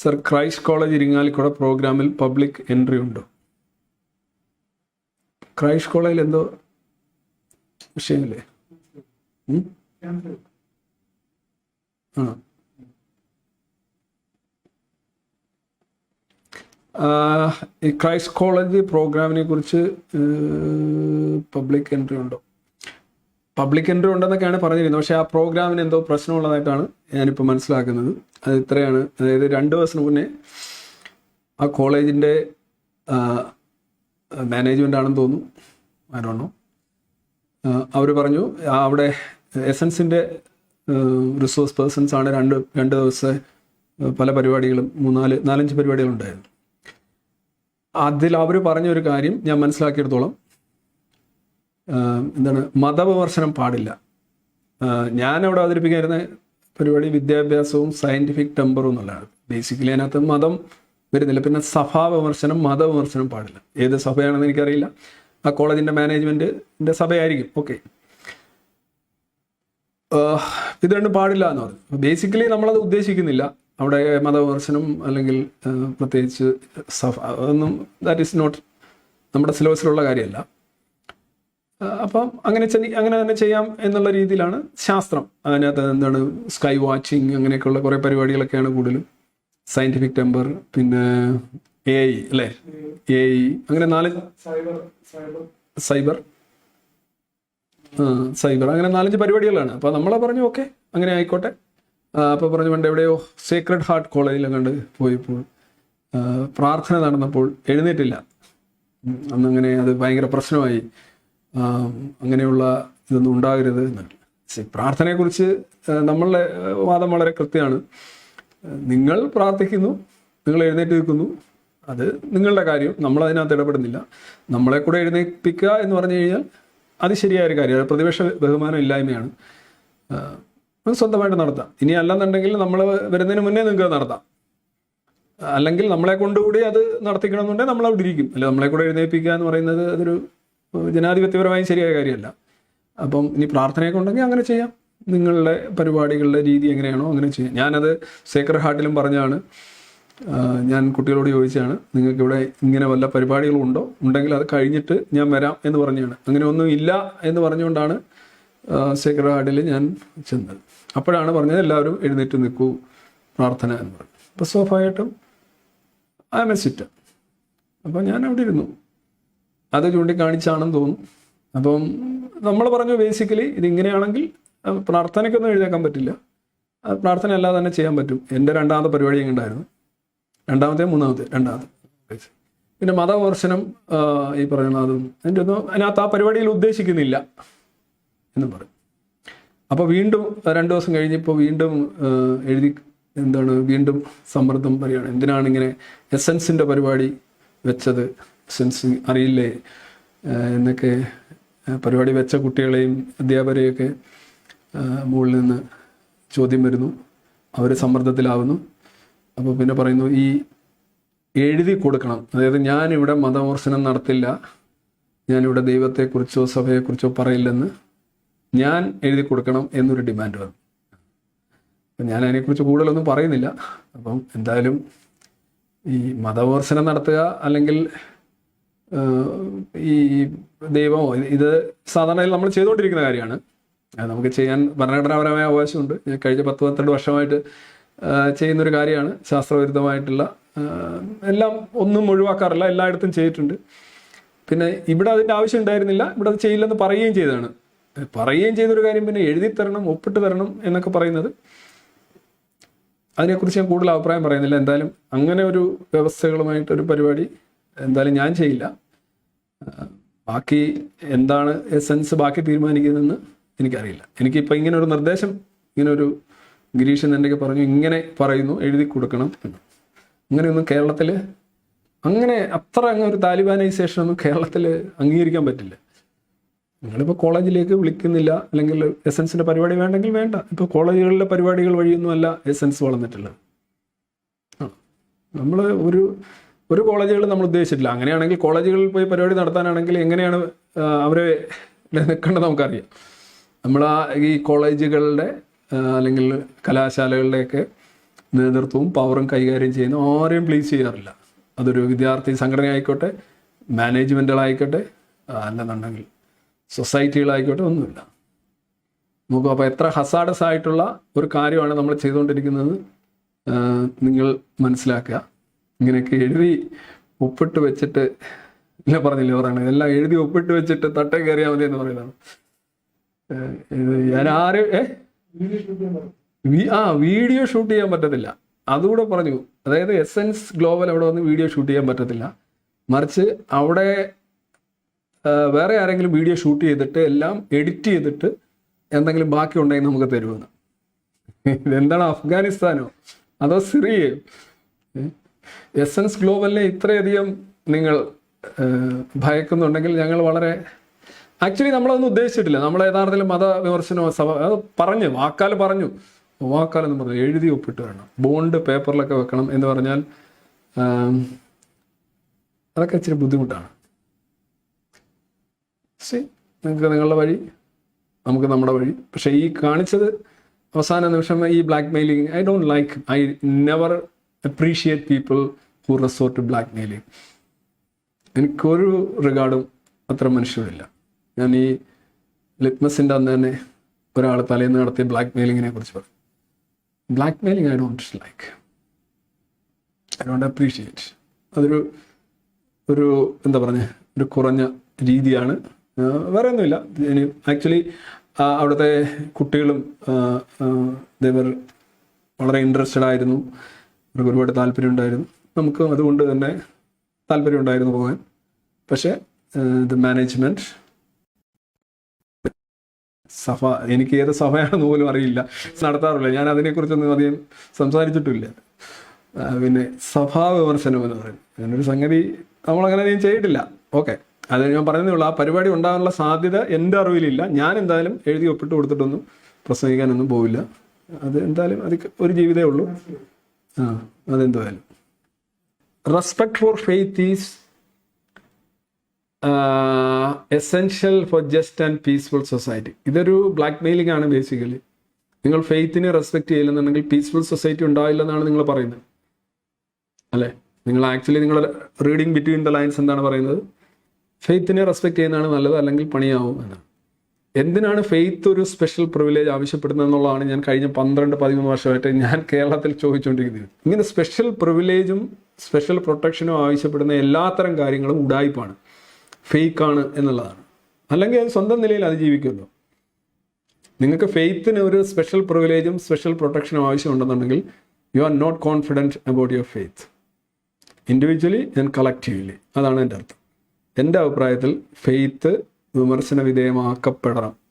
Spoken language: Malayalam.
സർ ക്രൈസ്റ്റ് കോളേജ് ഇരിങ്ങാലിക്കുട പ്രോഗ്രാമിൽ പബ്ലിക് എൻട്രി ഉണ്ടോ? ക്രൈസ്റ്റ് കോളേജിൽ എന്തോ വിഷയമില്ലേ? ആ. ക്രൈസ്റ്റ് കോളേജ് പ്രോഗ്രാമിനെ കുറിച്ച് പബ്ലിക് എൻട്രി ഉണ്ടോ? പബ്ലിക് എൻട്രി ഉണ്ടെന്നൊക്കെയാണ് പറഞ്ഞിരുന്നത്. പക്ഷേ ആ പ്രോഗ്രാമിന് എന്തോ പ്രശ്നമുള്ളതായിട്ടാണ് ഞാനിപ്പോൾ മനസ്സിലാക്കുന്നത്. അത് ഇത്രയാണ്. അതായത് രണ്ട് ദിവസം മുന്നേ ആ കോളേജിന്റെ മാനേജ്മെന്റ് ആണെന്ന് തോന്നുന്നു. ആരോണോ അവർ പറഞ്ഞു അവിടെ എസൻസിന്റെ റിസോഴ്സ് പേഴ്സൺസ് ആണ് രണ്ട് രണ്ട് ദിവസത്തെ പല പരിപാടികളും മൂന്നാൽ നാലഞ്ച് പരിപാടികളുണ്ടായിരുന്നു അതിൽ അവർ പറഞ്ഞ ഒരു കാര്യം ഞാൻ മനസ്സിലാക്കിയെടുത്തോളം. എന്താണ് മതവിമർശനം പാടില്ല. ഞാനവിടെ അവതരിപ്പിക്കുന്ന പരിപാടി വിദ്യാഭ്യാസവും സയന്റിഫിക് ടെമ്പറും എന്നുള്ളതാണ്. ബേസിക്കലി അതിനകത്ത് മതം വരുന്നില്ല. പിന്നെ സഭാ വിമർശനം മതവിമർശനം പാടില്ല. ഏത് സഭയാണെന്ന് എനിക്കറിയില്ല. ആ കോളേജിന്റെ മാനേജ്മെന്റിന്റെ സഭയായിരിക്കും. ഓക്കെ ഇത് രണ്ടും പാടില്ല എന്ന് പറഞ്ഞു. ബേസിക്കലി നമ്മളത് ഉദ്ദേശിക്കുന്നില്ല. അവിടെ മതവിമർശനം അല്ലെങ്കിൽ പ്രത്യേകിച്ച് സഭ അതൊന്നും ദാറ്റ് ഈസ് നോട്ട് നമ്മുടെ സിലബസിലുള്ള കാര്യമല്ല. അപ്പം അങ്ങനെ അങ്ങനെ തന്നെ ചെയ്യാം എന്നുള്ള രീതിയിലാണ് ശാസ്ത്രം. അതിനകത്ത് എന്താണ് സ്കൈ വാച്ചിങ് അങ്ങനെയൊക്കെയുള്ള കുറേ പരിപാടികളൊക്കെയാണ് കൂടുതലും. സയന്റിഫിക് ടെമ്പർ പിന്നെ എ ഐ അല്ലേ? എ ഐ അങ്ങനെ നാല് സൈബർ സൈബർ അങ്ങനെ നാലഞ്ച് പരിപാടികളാണ്. അപ്പോൾ നമ്മളെ പറഞ്ഞു ഓക്കെ അങ്ങനെ ആയിക്കോട്ടെ. അപ്പോൾ പറഞ്ഞു പണ്ട് എവിടെയോ സീക്രട്ട് ഹാർട്ട് കോളേജിലും കണ്ട് പോയപ്പോൾ പ്രാർത്ഥന നടന്നപ്പോൾ എഴുന്നേറ്റില്ല. അന്നങ്ങനെ അത് ഭയങ്കര പ്രശ്നമായി. അങ്ങനെയുള്ള ഇതൊന്നും ഉണ്ടാകരുത് എന്നാണ് പ്രാർത്ഥനയെക്കുറിച്ച് നമ്മളുടെ വാദം വളരെ കൃത്യമാണ്. നിങ്ങൾ പ്രാർത്ഥിക്കുന്നു നിങ്ങൾ എഴുന്നേറ്റ് നിൽക്കുന്നു അത് നിങ്ങളുടെ കാര്യം നമ്മൾ അതിനകത്ത് ഇടപെടുന്നില്ല. നമ്മളെ കൂടെ എഴുന്നേൽപ്പിക്കുക എന്ന് പറഞ്ഞു കഴിഞ്ഞാൽ അത് ശരിയായൊരു കാര്യമാണ് പ്രതിപക്ഷ ബഹുമാനം ഇല്ലായ്മയാണ്. സ്വന്തമായിട്ട് നടത്താം. ഇനി അല്ലെന്നുണ്ടെങ്കിൽ നമ്മൾ വരുന്നതിന് മുന്നേ നിങ്ങൾക്ക് നടത്താം. അല്ലെങ്കിൽ നമ്മളെ കൊണ്ടുകൂടി അത് നടത്തിക്കണമെന്നുണ്ടെങ്കിൽ നമ്മൾ അവിടെ ഇരിക്കും. അല്ലെ നമ്മളെ കൂടെ എഴുന്നേൽപ്പിക്കുക എന്ന് പറയുന്നത് അതൊരു ജനാധിപത്യപരമായി ശരിയായ കാര്യമല്ല. അപ്പം ഇനി പ്രാർത്ഥനയൊക്കെ ഉണ്ടെങ്കിൽ അങ്ങനെ ചെയ്യാം. നിങ്ങളുടെ പരിപാടികളുടെ രീതി എങ്ങനെയാണോ അങ്ങനെ ചെയ്യാം. ഞാനത് സേക്രഡ് ഹാർട്ടിലും പറഞ്ഞാണ്. ഞാൻ കുട്ടികളോട് ചോദിച്ചാണ് നിങ്ങൾക്ക് ഇവിടെ ഇങ്ങനെ വല്ല പരിപാടികളും ഉണ്ടോ? ഉണ്ടെങ്കിൽ അത് കഴിഞ്ഞിട്ട് ഞാൻ വരാം എന്ന് പറഞ്ഞാണ്. അങ്ങനെ ഒന്നും ഇല്ല എന്ന് പറഞ്ഞുകൊണ്ടാണ് സേക്രഡ് ഹാർട്ടിൽ ഞാൻ ചെന്നത്. അപ്പോഴാണ് പറഞ്ഞത് എല്ലാവരും എഴുന്നേറ്റ് നിൽക്കൂ പ്രാർത്ഥന എന്ന് പറഞ്ഞു. അപ്പോൾ സ്വാഭാവികമായിട്ടും ഐ എം എ സിറ്റ് അപ്പോൾ ഞാൻ അവിടെ ഇരുന്നു. അത് ചൂണ്ടിക്കാണിച്ചാണെന്ന് തോന്നും അപ്പം നമ്മൾ പറഞ്ഞു ബേസിക്കലി ഇതിങ്ങനെയാണെങ്കിൽ പ്രാർത്ഥനയ്ക്കൊന്നും എഴുതേക്കാൻ പറ്റില്ല. പ്രാർത്ഥന അല്ലാതെ തന്നെ ചെയ്യാൻ പറ്റും. എന്റെ രണ്ടാമത്തെ പരിപാടി ഉണ്ടായിരുന്നു രണ്ടാമത്തെ മൂന്നാമത്തെ രണ്ടാമത്തെ. പിന്നെ മതവിമർശനം ഈ പറയുന്ന അതും. എന്റെ ഒന്നും അതിനകത്ത് ആ പരിപാടിയിൽ ഉദ്ദേശിക്കുന്നില്ല എന്ന് പറയും. അപ്പോൾ വീണ്ടും രണ്ട് ദിവസം കഴിഞ്ഞിപ്പോൾ വീണ്ടും എഴുതി എന്താണ് വീണ്ടും സമ്മർദ്ദം പറയുകയാണ്. എന്തിനാണ് ഇങ്ങനെ എസൻസിന്റെ പരിപാടി വെച്ചത്? എസൻസ് അറിയില്ലേ? എന്നൊക്കെ പരിപാടി വെച്ച കുട്ടികളെയും അധ്യാപകരെയൊക്കെ മുകളിൽ നിന്ന് ചോദ്യം വരുന്നു. അവർ സമ്മർദ്ദത്തിലാവുന്നു. അപ്പോൾ പിന്നെ പറയുന്നു ഈ എഴുതി കൊടുക്കണം. അതായത് ഞാനിവിടെ മതമോർശനം നടത്തില്ല. ഞാനിവിടെ ദൈവത്തെക്കുറിച്ചോ സഭയെക്കുറിച്ചോ പറയില്ലെന്ന് ഞാൻ എഴുതി കൊടുക്കണം എന്നൊരു ഡിമാൻഡ് വന്നു. അപ്പം ഞാൻ അതിനെക്കുറിച്ച് കൂടുതലൊന്നും പറയുന്നില്ല. അപ്പം എന്തായാലും ഈ മതമോർശനം നടത്തുക അല്ലെങ്കിൽ ഈ ദൈവമോ ഇത് സാധാരണയിൽ സാധാരണ നമ്മൾ ചെയ്തുകൊണ്ടിരിക്കുന്ന കാര്യമാണ്. നമുക്ക് ചെയ്യാൻ ഭരണഘടനാപരമായ അവകാശമുണ്ട്. ഞാൻ കഴിഞ്ഞ പത്ത് പന്ത്രണ്ട് വർഷമായിട്ട് ചെയ്യുന്നൊരു കാര്യമാണ്. ശാസ്ത്രവിരുദ്ധമായിട്ടുള്ള എല്ലാം ഒന്നും ഒഴിവാക്കാറില്ല. എല്ലായിടത്തും ചെയ്തിട്ടുണ്ട്. പിന്നെ ഇവിടെ അതിന്റെ ആവശ്യം ഉണ്ടായിരുന്നില്ല. ഇവിടെ അത് ചെയ്യില്ലെന്ന് പറയുകയും ചെയ്തതാണ്. പറയുകയും ചെയ്തൊരു കാര്യം പിന്നെ എഴുതി തരണം ഒപ്പിട്ട് തരണം എന്നൊക്കെ പറയുന്നത്. അതിനെക്കുറിച്ച് ഞാൻ കൂടുതൽ അഭിപ്രായം പറയുന്നില്ല. എന്തായാലും അങ്ങനെ ഒരു വ്യവസ്ഥകളുമായിട്ടൊരു പരിപാടി എന്തായാലും ഞാൻ ചെയ്യില്ല. ബാക്കി എന്താണ് എസെൻസ് ബാക്കി തീരുമാനിക്കുന്നതെന്ന് എനിക്കറിയില്ല. എനിക്കിപ്പോൾ ഇങ്ങനെ ഒരു നിർദ്ദേശം ഇങ്ങനെ ഒരു ഗിരീഷൻ എന്റെ പറഞ്ഞു ഇങ്ങനെ പറയുന്നു എഴുതി കൊടുക്കണം എന്ന്. അങ്ങനെയൊന്നും കേരളത്തിൽ അങ്ങനെ അത്ര അങ്ങ് ഒരു താലിബാനൈസേഷൻ ഒന്നും കേരളത്തിൽ അംഗീകരിക്കാൻ പറ്റില്ല. നിങ്ങളിപ്പോൾ കോളേജിലേക്ക് വിളിക്കുന്നില്ല അല്ലെങ്കിൽ എസൻസിന്റെ പരിപാടി വേണ്ടെങ്കിൽ വേണ്ട. ഇപ്പോൾ കോളേജുകളിലെ പരിപാടികൾ വഴിയൊന്നും അല്ല എസൻസ് വളർന്നിട്ടുള്ളത്. നമ്മൾ ഒരു ഒരു കോളേജുകൾ നമ്മൾ ഉദ്ദേശിച്ചിട്ടില്ല. അങ്ങനെയാണെങ്കിൽ കോളേജുകളിൽ പോയി പരിപാടി നടത്താനാണെങ്കിൽ എങ്ങനെയാണ് അവരെ നിൽക്കേണ്ടത് നമുക്കറിയാം. നമ്മൾ ആ ഈ കോളേജുകളുടെ അല്ലെങ്കിൽ കലാശാലകളുടെയൊക്കെ നേതൃത്വവും പവറും കൈകാര്യം ചെയ്യുന്ന ആരെയും പ്ലീസ് ചെയ്യാറില്ല. അതൊരു വിദ്യാർത്ഥി സംഘടന ആയിക്കോട്ടെ മാനേജ്മെന്റുകളായിക്കോട്ടെ അല്ലെന്നുണ്ടെങ്കിൽ സൊസൈറ്റികളായിക്കോട്ടെ ഒന്നുമില്ല. നോക്കൂ അപ്പോൾ എത്ര ഹസാഡസ് ആയിട്ടുള്ള ഒരു കാര്യമാണ് നമ്മൾ ചെയ്തുകൊണ്ടിരിക്കുന്നത് നിങ്ങൾ മനസ്സിലാക്കുക. ഇങ്ങനെയൊക്കെ എഴുതി ഒപ്പിട്ട് വെച്ചിട്ട് ഇല്ല പറഞ്ഞില്ല പറയണത് എല്ലാം എഴുതി ഒപ്പിട്ട് വെച്ചിട്ട് തട്ടേ കയറിയാൽ മതി എന്ന് പറയുന്നതാണ് ഇത് ഞാൻ ആരും ഏ? ആ വീഡിയോ ഷൂട്ട് ചെയ്യാൻ പറ്റത്തില്ല. അതുകൂടെ പറഞ്ഞു. അതായത് എസെൻസ് ഗ്ലോബൽ അവിടെ വന്ന് വീഡിയോ ഷൂട്ട് ചെയ്യാൻ പറ്റത്തില്ല. മറിച്ച് അവിടെ വേറെ ആരെങ്കിലും വീഡിയോ ഷൂട്ട് ചെയ്തിട്ട് എല്ലാം എഡിറ്റ് ചെയ്തിട്ട് എന്തെങ്കിലും ബാക്കി ഉണ്ടെങ്കിൽ നമുക്ക് തരുമെന്ന്. ഇതെന്താണ് അഫ്ഗാനിസ്ഥാനോ? അതോ സിറിയയോ? എസൻസ് ഗ്ലോബലിനെ ഇത്രയധികം നിങ്ങൾ ഭയക്കുന്നുണ്ടെങ്കിൽ ഞങ്ങൾ വളരെ ആക്ച്വലി നമ്മളതൊന്നും ഉദ്ദേശിച്ചിട്ടില്ല. നമ്മൾ യഥാർത്ഥത്തിൽ മത വിമർശനമോ സഭ അത് പറഞ്ഞു വാക്കാൽ പറഞ്ഞു. വാക്കാലെന്ന് പറഞ്ഞു എഴുതി ഒപ്പിട്ട് വേണം. ബോണ്ട് പേപ്പറിലൊക്കെ വെക്കണം എന്ന് പറഞ്ഞാൽ അതൊക്കെ ഇച്ചിരി ബുദ്ധിമുട്ടാണ്. ശരി നിങ്ങൾക്ക് നിങ്ങളുടെ വഴി നമുക്ക് നമ്മുടെ വഴി. പക്ഷേ ഈ കാണിച്ചത് അവസാന നിമിഷം ഈ blackmailing I don't like I never appreciate people who resort blackmailing എനിക്കൊരു റിഗാർഡും അത്ര മനുഷ്യരില്ല. ഞാൻ ഈ ലിറ്റ്മസിന്റെ അന്ന് തന്നെ ഒരാൾ തലേന്ന് നടത്തിയ ബ്ലാക്ക് മെയിലിങ്ങിനെ കുറിച്ച് പറഞ്ഞു. Blackmailing I don't like I don't appreciate അതൊരു ഒരു എന്താ പറഞ്ഞ ഒരു കുറഞ്ഞ രീതിയാണ്. വേറെ ഒന്നുമില്ല ആക്ച്വലി അവിടുത്തെ കുട്ടികളും ദേവർ വളരെ ഇൻട്രസ്റ്റഡ് ആയിരുന്നു. അവർക്ക് ഒരുപാട് താല്പര്യം ഉണ്ടായിരുന്നു. നമുക്ക് അതുകൊണ്ട് തന്നെ താല്പര്യം ഉണ്ടായിരുന്നു പോകാൻ. പക്ഷേ ഇത് മാനേജ്മെന്റ് സഭ എനിക്ക് ഏത് സഭയാണെന്ന് പോലും അറിയില്ല. നടത്താറില്ല. ഞാൻ അതിനെക്കുറിച്ചൊന്നും അധികം സംസാരിച്ചിട്ടില്ല. പിന്നെ സഭാ വിമർശനം എന്ന് പറയും അങ്ങനൊരു സംഗതി നമ്മളങ്ങനെ അധികം ചെയ്തിട്ടില്ല. ഓക്കെ. അത് ഞാൻ പറയുന്നേ ഉള്ളൂ. ആ പരിപാടി ഉണ്ടാകാനുള്ള സാധ്യത എന്റെ അറിവിലില്ല. ഞാൻ എന്തായാലും എഴുതി ഒപ്പിട്ട് കൊടുത്തിട്ടൊന്നും പ്രസംഗിക്കാനൊന്നും പോവില്ല. അത് എന്തായാലും അത് ഒരു ജീവിതമേ ഉള്ളൂ. അതെന്തായാലും respect for faith is essential for just and peaceful society ഇതൊരു ബ്ലാക്ക് മെയിലിംഗ് ആണ് ബേസിക്കലി നിങ്ങൾ ഫെയ്ത്തിനെ റെസ്പെക്ട് ചെയ്യില്ലെന്നുണ്ടെങ്കിൽ പീസ്ഫുൾ സൊസൈറ്റി ഉണ്ടാവില്ലെന്നാണ് നിങ്ങൾ പറയുന്നത്. അല്ലേ? നിങ്ങൾ ആക്ച്വലി നിങ്ങൾ റീഡിങ് ബിറ്റ്വീൻ ദ ലൈൻസ് എന്താണ് പറയുന്നത്? ഫെയ്ത്തിനെ റെസ്പെക്ട് ചെയ്യുന്നതാണ് നല്ലത് അല്ലെങ്കിൽ പണിയാവും എന്നാണ്. എന്തിനാണ് ഫെയ്ത്ത് ഒരു സ്പെഷ്യൽ പ്രിവിലേജ് ആവശ്യപ്പെടുന്നത് എന്നുള്ളതാണ് ഞാൻ കഴിഞ്ഞ പന്ത്രണ്ട് പതിമൂന്ന് വർഷമായിട്ട് ഞാൻ കേരളത്തിൽ ചോദിച്ചുകൊണ്ടിരിക്കുന്നത്. ഇങ്ങനെ സ്പെഷ്യൽ പ്രിവിലേജും സ്പെഷ്യൽ പ്രൊട്ടക്ഷനും ആവശ്യപ്പെടുന്ന എല്ലാത്തരം കാര്യങ്ങളും ഉടായ്പാണ് ഫേക്കാണ് എന്നുള്ളതാണ്. അല്ലെങ്കിൽ അത് സ്വന്തം നിലയിൽ അതിജീവിക്കുമല്ലോ നിങ്ങൾക്ക് ഫെയ്ത്തിന് ഒരു സ്പെഷ്യൽ പ്രിവിലേജും സ്പെഷ്യൽ പ്രൊട്ടക്ഷനും ആവശ്യമുണ്ടെന്നുണ്ടെങ്കിൽ you are not confident about your faith individually and collectively അതാണ് എന്റെ അർത്ഥം. എന്റെ അഭിപ്രായത്തിൽ ഫെയ്ത്ത് വിമർശന വിധേയമാക്കപ്പെടണം